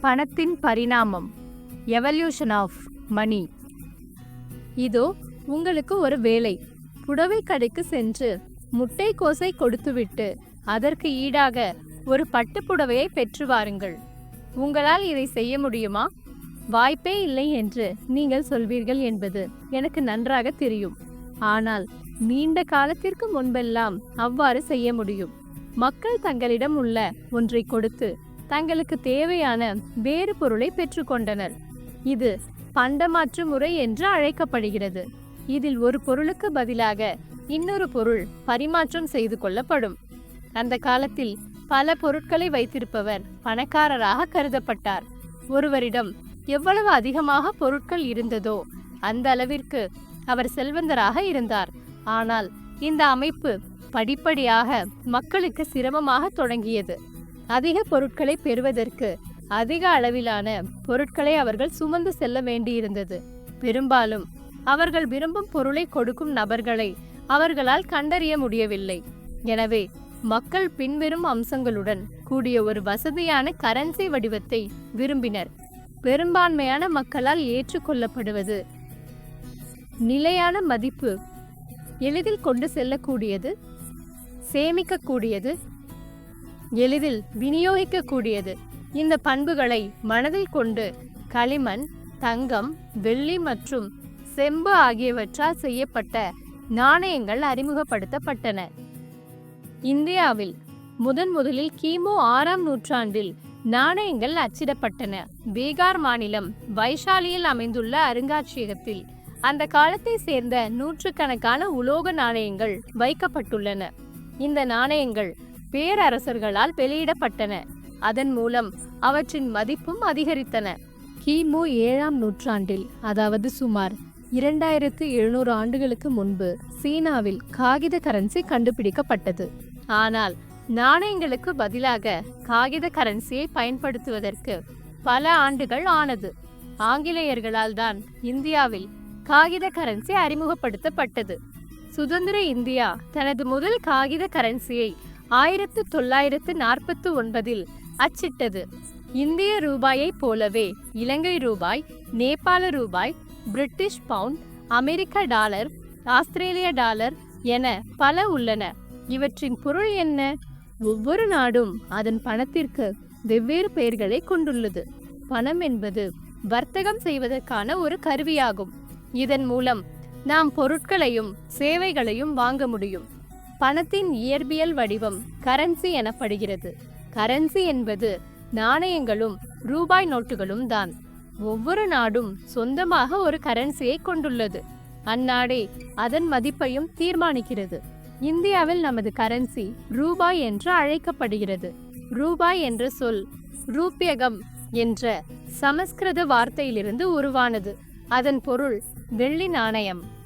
பணத்தின் பரிணாமம். Evolution of money இதோ உங்களுக்கு ஒரு வேலை. புடவை கடைக்கு சென்று முட்டை கோசை கொடுத்துவிட்டு அதற்கு ஈடாக ஒரு பட்டுப் புடவையை பெற்று வாருங்கள். உங்களால் இதை செய்ய முடியுமா? வாய்ப்பே இல்லை என்று நீங்கள் சொல்வீர்கள் என்பது எனக்கு நன்றாக தெரியும். ஆனால் நீண்ட காலத்திற்கு முன்பெல்லாம் அவ்வாறு செய்ய முடியும். மக்கள் தங்களிடம் உள்ள ஒன்றை கொடுத்து தங்களுக்கு தேவையான வேறு பொருளை பெற்றுக்கொண்டனர். இது பண்டமாற்று முறை என்று அழைக்கப்படுகிறது. இதில் ஒரு பொருளுக்கு பதிலாக இன்னொரு பொருள் பரிமாற்றம் செய்து கொள்ளப்படும். அந்த காலத்தில் பல பொருட்களை வைத்திருப்பவர் பணக்காரராக கருதப்பட்டார். ஒருவரிடம் எவ்வளவு அதிகமாக பொருட்கள் இருந்ததோ அந்த அளவிற்கு அவர் செல்வந்தராக இருந்தார். ஆனால் இந்த அமைப்பு படிப்படியாக மக்களுக்கு சிரமமாக தொடங்கியது. அதிக பொருட்களை பெறுவதற்கு அதிக அளவிலான பொருட்களை அவர்கள் சுமந்து செல்ல வேண்டியிருந்தது. பெரும்பாலும் அவர்கள் விரும்பும் பொருளை கொடுக்கும் நபர்களை அவர்களால் கண்டறிய முடியவில்லை. எனவே மக்கள் பின்வரும் அம்சங்களுடன் கூடிய ஒரு வசதியான கரன்சி வடிவத்தை விரும்பினர். பெரும்பான்மையான மக்களால் ஏற்றுக்கொள்ளப்படுவது நிலையான மதிப்பு எளிதில் கொண்டு செல்லக்கூடியது சேமிக்கக்கூடியது எளிதில் விநியோகிக்கக்கூடியது. இந்த பண்புகளை மனதில் கொண்டு களிமண் தங்கம் வெள்ளி மற்றும் செம்பு ஆகியவற்றால் செய்யப்பட்ட நாணயங்கள் அறிமுகப்படுத்தப்பட்டன. இந்தியாவில் முதன் முதலில் கிமு ஆறாம் நூற்றாண்டில் நாணயங்கள் அச்சிடப்பட்டன. பீகார் மாநிலம் வைஷாலியில் அமைந்துள்ள அருங்காட்சியகத்தில் அந்த காலத்தை சேர்ந்த நூற்றுக்கணக்கான உலோக நாணயங்கள் வைக்கப்பட்டுள்ளன. இந்த நாணயங்கள் பேரரசர்களால் வெளியிடப்பட்டன. அதன் மூலம் அவற்றின் மதிப்பும் அதிகரித்தன. கிமு ஏழாம் நூற்றாண்டில் அதாவது சுமார் இரண்டாயிரத்து எழுநூறு ஆண்டுகளுக்கு முன்பு சீனாவில் காகித கரன்சி கண்டுபிடிக்கப்பட்டது. ஆனால் நாணயங்களுக்கு பதிலாக காகித கரன்சியை பயன்படுத்துவதற்கு பல ஆண்டுகள் ஆனது. ஆங்கிலேயர்களால் தான் இந்தியாவில் காகித கரன்சி அறிமுகப்படுத்தப்பட்டது. சுதந்திர இந்தியா தனது முதல் காகித கரன்சியை ஆயிரத்து தொள்ளாயிரத்து நாற்பத்து ஒன்பதில் அச்சிட்டது. இந்திய ரூபாயைப் போலவே இலங்கை ரூபாய் நேபாள ரூபாய் பிரிட்டிஷ் பவுண்ட் அமெரிக்க டாலர் ஆஸ்திரேலிய டாலர் என பல உள்ளன. இவற்றின் பொருள் என்ன? ஒவ்வொரு நாடும் அதன் பணத்திற்கு வெவ்வேறு பெயர்களை கொண்டுள்ளது. பணம் என்பது வர்த்தகம் செய்வதற்கான ஒரு கருவியாகும். இதன் மூலம் நாம் பொருட்களையும் சேவைகளையும் வாங்க முடியும். பணத்தின் இயற்பியல் வடிவம் கரன்சி எனப்படுகிறது. கரன்சி என்பது நாணயங்களும் ரூபாய் நோட்டுகளும் தான். ஒவ்வொரு நாடும் சொந்தமாக ஒரு கரன்சியை கொண்டுள்ளது. அந்நாடே அதன் மதிப்பையும் தீர்மானிக்கிறது. இந்தியாவில் நமது கரன்சி ரூபாய் என்று அழைக்கப்படுகிறது. ரூபாய் என்ற சொல் ரூபியகம் என்ற சமஸ்கிருத வார்த்தையிலிருந்து உருவானது. அதன் பொருள் வெள்ளி நாணயம்.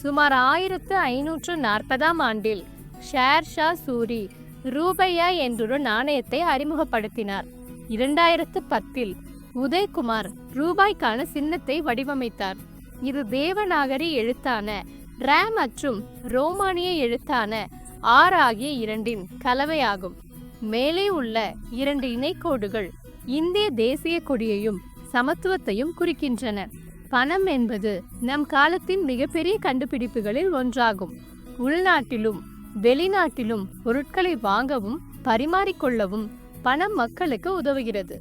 சுமார் ஆயிரத்து ஐநூற்று நாற்பதாம் ஆண்டில் ஷேர் ஷா சூரி ரூபையா என்றொரு நாணயத்தை அறிமுகப்படுத்தினார். இரண்டாயிரத்து பத்தில் உதய்குமார் ரூபாய்க்கான சின்னத்தை வடிவமைத்தார். இது தேவநாகரி எழுத்தான ரே மற்றும் ரோமானிய எழுத்தான ஆர் ஆகிய இரண்டின் கலவையாகும். மேலே உள்ள இரண்டு இணைக்கோடுகள் இந்திய தேசிய கொடியையும் சமத்துவத்தையும் குறிக்கின்றன. பணம் என்பது நம் காலத்தின் மிகப்பெரிய கண்டுபிடிப்புகளில் ஒன்றாகும். உள்நாட்டிலும் வெளிநாட்டிலும் பொருட்களை வாங்கவும் பரிமாறிக்கொள்ளவும் பணம் மக்களுக்கு உதவுகிறது.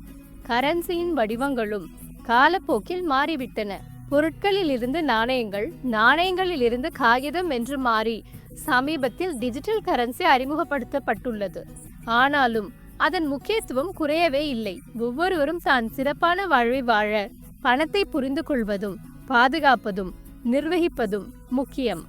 கரன்சியின் வடிவங்களும் காலப்போக்கில் மாறிவிட்டன. பொருட்களில் இருந்து நாணயங்கள் நாணயங்களில் இருந்து காகிதம் என்று மாறி சமீபத்தில் டிஜிட்டல் கரன்சி அறிமுகப்படுத்தப்பட்டுள்ளது. ஆனாலும் அதன் முக்கியத்துவம் குறையவே இல்லை. ஒவ்வொருவரும் தான் சிறப்பான வாழ்வை வாழ பணத்தை புரிந்து கொள்வதும் பாதுகாப்பதும் நிர்வகிப்பதும் முக்கியம்.